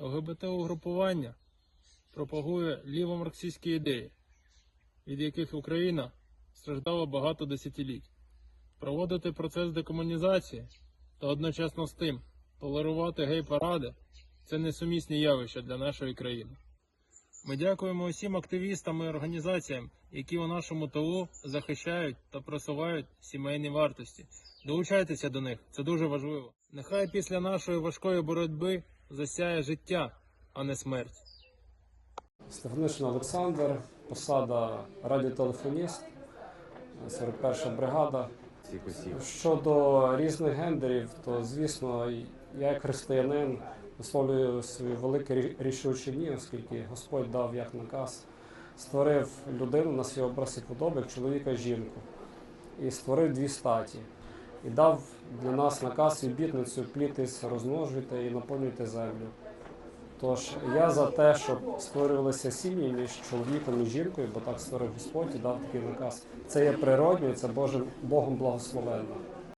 ЛГБТ-угрупування пропагує лівомарксистські ідеї, від яких Україна страждала багато десятиліть. Проводити процес декомунізації та одночасно з тим толерувати гей-паради це несумісні явища для нашої країни. Ми дякуємо усім активістам і організаціям, які у нашому ТО захищають та просувають сімейні вартості. Долучайтеся до них, це дуже важливо. Нехай після нашої важкої боротьби засяє життя, а не смерть. Стефанишин Олександр, посада радіотелефоніст, 41 бригада. Щодо різних гендерів, то звісно, я як християнин висловлюю свої велике рі- рішуче ні, оскільки Господь дав як наказ, створив людину на свій образ і подобик, чоловіка і жінку, і створив дві статі. І дав для нас наказ і бідницю плітись, розмножуйте і наповнюйте землю. Тож я за те, щоб створювалися сім'ї між чоловіком і жінкою, бо так створив Господь і дав такий наказ. Це є природньо, це Божим Богом благословенно.